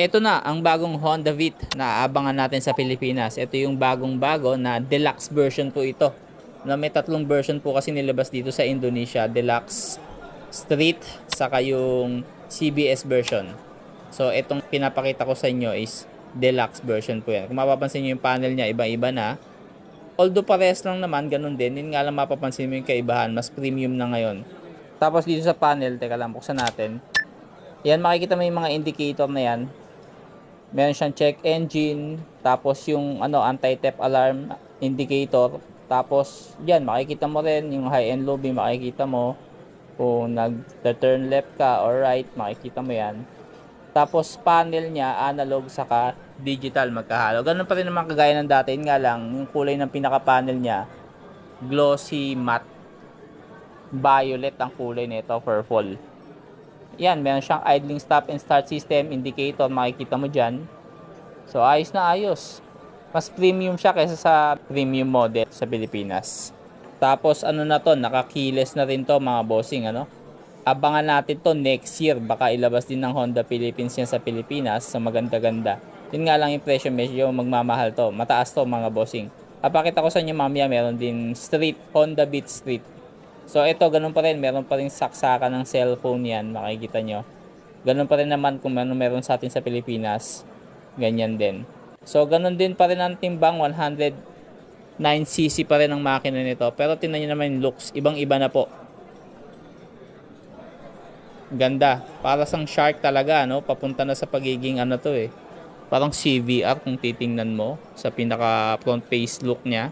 Ito na ang bagong Honda Beat na aabangan natin sa Pilipinas. Ito yung bagong bago na deluxe version po ito. Na may tatlong version po kasi nilabas dito sa Indonesia. Deluxe Street saka yung CBS version. So itong pinapakita ko sa inyo is deluxe version po yan. Kung mapapansin nyo yung panel niya iba-iba na. Although pares lang naman, ganun din. Yun nga lang mapapansin mo yung kaibahan. Mas premium na ngayon. Tapos dito sa panel, teka lang, buksan natin. Yan, makikita mo yung mga indicator na yan. Meron siyang check engine, tapos yung ano anti-theft alarm indicator. Tapos yan, makikita mo rin yung high and low beam, makikita mo kung nag-turn left ka or right, makikita mo yan. Tapos panel niya analog saka digital magkahalo. Ganun pa rin naman kagaya ng dati, nga lang yung kulay ng pinaka-panel niya glossy matte violet ang kulay nito purple. Yan, meron siyang idling stop and start system indicator, makikita mo dyan. So, ayos na ayos. Mas premium siya kaysa sa premium model sa Pilipinas. Tapos, ano na to, nakakiles na rin to mga bossing, ano? Abangan natin to next year. Baka ilabas din ng Honda Philippines yan sa Pilipinas sa maganda-ganda. Yun nga lang yung presyo, medyo magmamahal to. Mataas to mga bossing. Papakita ko sa inyo mamaya, meron din street, Honda Beat Street. So ito, ganun pa rin. Meron pa rin saksakan ng cellphone yan. Makikita nyo. Ganun pa rin naman kung ano meron sa atin sa Pilipinas. Ganyan din. So ganun din pa rin ang timbang. 109cc pa rin ang makina nito. Pero tingnan nyo naman yung looks. Ibang iba na po. Ganda. Para sang shark talaga, no? Papunta na sa pagiging ano to eh. Parang CVR kung titingnan mo sa pinaka front face look niya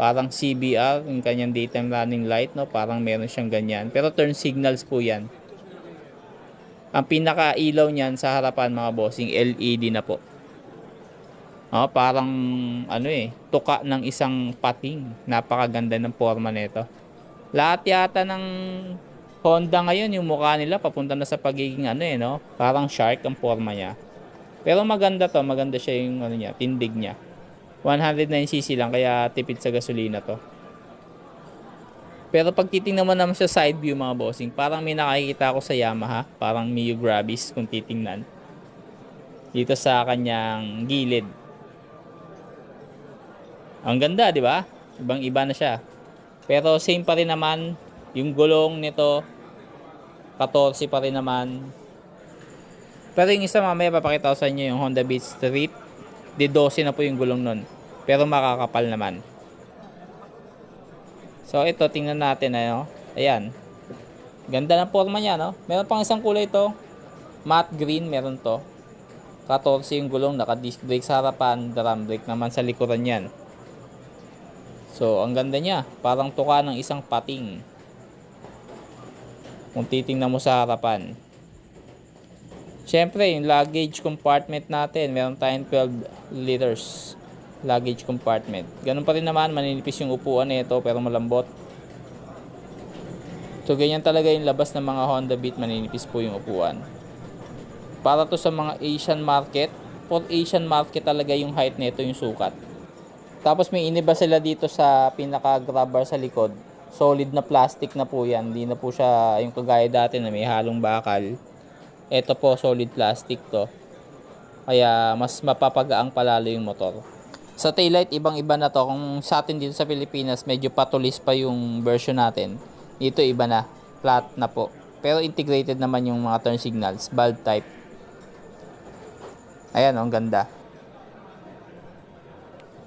parang CBR, yung kanyang daytime running light, no? Parang meron siyang ganyan. Pero turn signals po yan. Ang pinaka-ilaw niyan sa harapan mga bossing, LED na po. Oh, parang ano eh, tuka ng isang pating. Napakaganda ng forma nito. Lahat yata ng Honda ngayon, yung mukha nila papunta na sa pagiging ano eh, no? Parang shark ang forma niya. Pero maganda to, maganda siya yung ano niya, tindig niya. 109cc lang kaya tipid sa gasolina to. Pero pag titingnan mo naman sa side view mga bossing, parang may nakikita ako sa Yamaha, parang Mio Grabis kung titingnan. Dito sa kanyang gilid. Ang ganda, di ba? Ibang iba na siya. Pero same pa rin naman yung gulong nito 14 pa rin naman. Pero yung isa mamaya papakita ko sa inyo yung Honda Beat Street di 12 na po yung gulong nun. Pero makakapal naman. So ito, tingnan natin. Ano? Ayan. Ganda ng forma niya, no? Meron pang isang kulay ito. Matte green, meron to. 14 yung gulong, naka-disc brake sa harapan, drum brake naman sa likuran yan. So, ang ganda niya. Parang tuka ng isang pating. Kung titingnan mo sa harapan. Siyempre, yung luggage compartment natin, meron tayong 12 liters luggage compartment. Ganun pa rin naman, maninipis yung upuan nito pero malambot. So, ganyan talaga yung labas ng mga Honda Beat, maninipis po yung upuan. Para to sa mga Asian market, for Asian market talaga yung height nito, yung sukat. Tapos may iniba sila dito sa pinaka-grab bar sa likod. Solid na plastic na po yan. Hindi na po siya yung kagaya dati na may halong bakal. Ito po, solid plastic to. Kaya mas mapapagaang palalo yung motor. Sa taillight, ibang-iba na to. Kung sa atin dito sa Pilipinas, medyo patulis pa yung version natin. Dito iba na. Flat na po. Pero integrated naman yung mga turn signals. Bulb type. Ayan, ang ganda.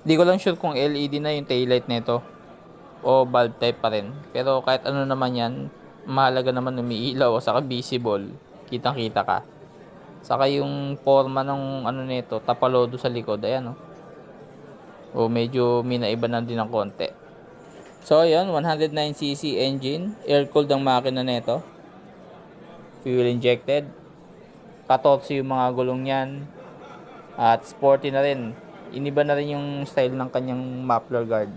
Di ko lang sure kung LED na yung taillight nito o bulb type pa rin. Pero kahit ano naman yan, mahalaga naman umiilaw o saka visible kitang kita ka. Saka yung forma ng ano nito, tapalodo sa likod, ayan oh. O medyo minaiba na din ng konti. So ayan, 109cc engine, air-cooled ang makina nito. Fuel injected. 14 yung mga gulong niyan. At sporty na rin. Iniba na rin yung style ng kanyang muffler guard.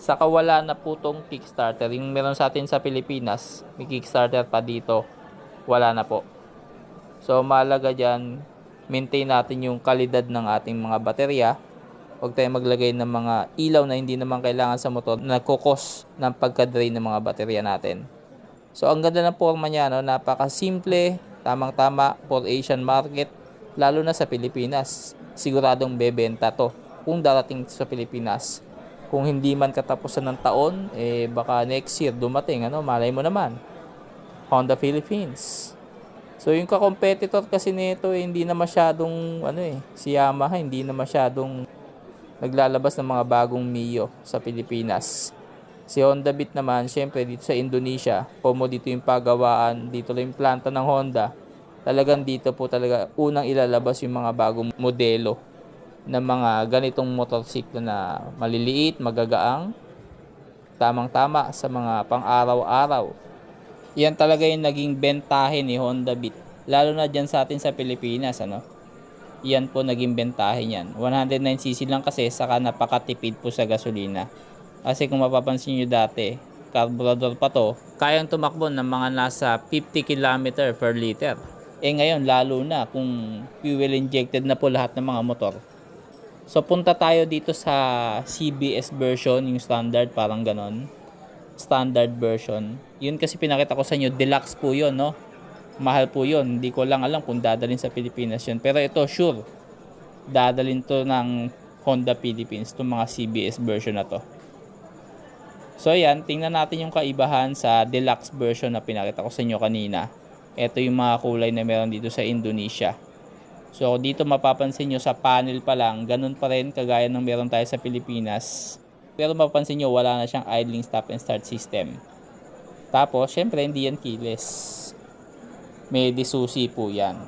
Saka wala na po tong kickstarter. Yung meron sa atin sa Pilipinas, may kickstarter pa dito wala na po. So, mahalaga dyan, maintain natin yung kalidad ng ating mga baterya. Huwag tayong maglagay ng mga ilaw na hindi naman kailangan sa motor na nagkukos ng pagka-drain ng mga baterya natin. So, ang ganda ng forma niya, no? napaka-simple, tamang-tama for Asian market. lalo na sa Pilipinas. Siguradong bebenta to kung darating sa Pilipinas. Kung hindi man katapusan ng taon, eh baka next year dumating, ano, malay mo naman. Honda Philippines. So yung ka-competitor kasi nito eh, hindi na masyadong ano eh, si Yamaha hindi na masyadong naglalabas ng mga bagong Mio sa Pilipinas. Si Honda Beat naman, syempre dito sa Indonesia, pomo dito yung pagawaan, dito lang yung planta ng Honda. Talagang dito po talaga unang ilalabas yung mga bagong modelo ng mga ganitong motorsiklo na maliliit, magagaang, tamang-tama sa mga pang-araw-araw. Yan talaga yung naging bentahe ni Honda Beat. Lalo na dyan sa atin sa Pilipinas, ano? Yan po naging bentahe niyan. 109cc lang kasi saka napakatipid po sa gasolina. Kasi kung mapapansin nyo dati, carburetor pa to, kayang tumakbo ng mga nasa 50 km per liter. Eh ngayon, lalo na kung fuel injected na po lahat ng mga motor. So punta tayo dito sa CBS version, yung standard, parang ganon. Standard version. Yun kasi pinakita ko sa inyo, deluxe po yun, no? Mahal po yun. Hindi ko lang alam kung dadalhin sa Pilipinas yun. Pero ito, sure. Dadalhin to ng Honda Philippines, itong mga CBS version na to. So yan, tingnan natin yung kaibahan sa deluxe version na pinakita ko sa inyo kanina. Ito yung mga kulay na meron dito sa Indonesia. So dito mapapansin nyo sa panel pa lang, ganun pa rin kagaya ng meron tayo sa Pilipinas. Pero mapapansin nyo wala na siyang idling stop and start system. Tapos syempre hindi yan keyless. May disusi po yan.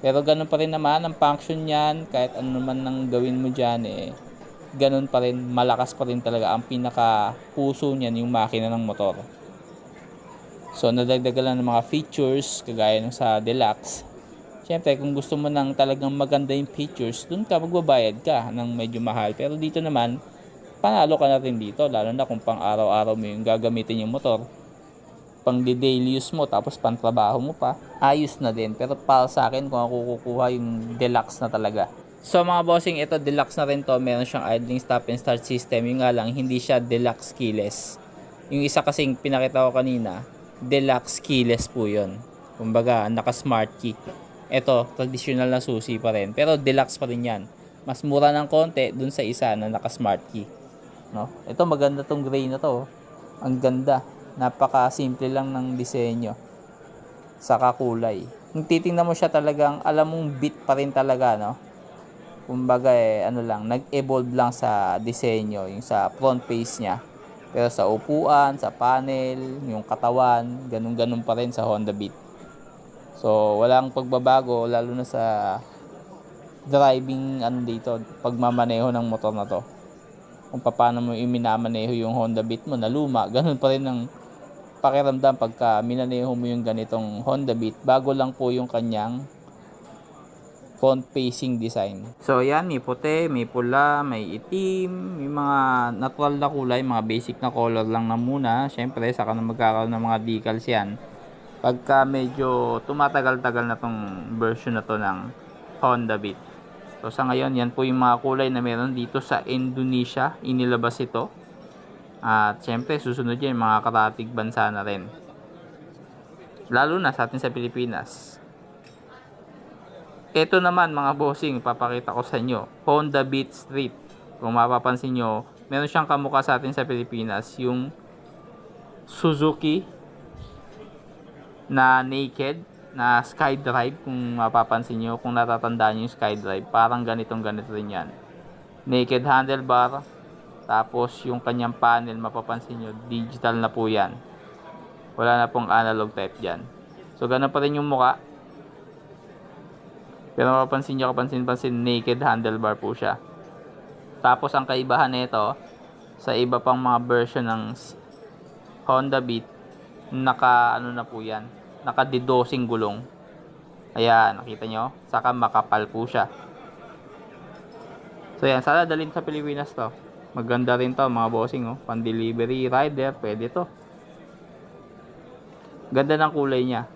Pero ganun pa rin naman ang function niyan kahit ano naman nang gawin mo dyan eh ganun pa rin, malakas pa rin talaga ang pinaka puso niyan yung makina ng motor. So, nadagdagan lang ng mga features, kagaya ng sa Deluxe. Siyempre, kung gusto mo ng talagang maganda yung features, dun ka magbabayad ka ng medyo mahal. Pero dito naman, panalo ka na rin dito, lalo na kung pang araw-araw mo yung gagamitin yung motor. Pang daily use mo, tapos pang trabaho mo pa, ayos na din. Pero para sa akin, kung ako kukuha yung Deluxe na talaga, So mga bossing, ito deluxe na rin to. Meron siyang idling stop and start system. Yung nga lang, hindi siya deluxe keyless. Yung isa kasing pinakita ko kanina, deluxe keyless po yun. Kumbaga, naka smart key. Ito, traditional na susi pa rin. Pero deluxe pa rin yan. Mas mura ng konti dun sa isa na naka smart key. No? Ito maganda tong gray na to. oh. Ang ganda. Napaka simple lang ng disenyo. Saka kulay. Kung titingnan mo siya talagang, alam mong beat pa rin talaga, no? kumbaga eh, ano lang, nag-evolve lang sa disenyo, yung sa front face niya. Pero sa upuan, sa panel, yung katawan, ganun-ganun pa rin sa Honda Beat. So, walang pagbabago, lalo na sa driving ano dito, pagmamaneho ng motor na to. Kung paano mo iminamaneho yung Honda Beat mo na luma, ganun pa rin ang pakiramdam pagka minaneho mo yung ganitong Honda Beat. Bago lang po yung kanyang front facing design. So yan, may puti, may pula, may itim, may mga natural na kulay, mga basic na color lang na muna. Syempre, saka na magkakaroon ng mga decals yan. Pagka medyo tumatagal-tagal na tong version na to ng Honda Beat. So sa ngayon, yan po yung mga kulay na meron dito sa Indonesia. Inilabas ito. At syempre, susunod yan, mga karatig bansa na rin. Lalo na sa atin sa Pilipinas. Ito naman mga bossing, papakita ko sa inyo. Honda Beat Street. Kung mapapansin nyo, meron siyang kamukha sa atin sa Pilipinas. Yung Suzuki na naked, na SkyDrive. Kung mapapansin nyo, kung natatandaan nyo yung SkyDrive, parang ganitong ganito rin yan. Naked handlebar. Tapos yung kanyang panel, mapapansin nyo, digital na po yan. Wala na pong analog type dyan. So, ganun pa rin yung mukha. Pero mapapansin nyo, kapansin-pansin, naked handlebar po siya. Tapos, ang kaibahan nito, sa iba pang mga version ng Honda Beat, naka, ano na po yan, naka didosing gulong. Ayan, nakita nyo? Saka makapal po siya. So, yan, sana dalhin sa Pilipinas to. Maganda rin to, mga bossing, oh. Pan-delivery rider, pwede to. Ganda ng kulay niya.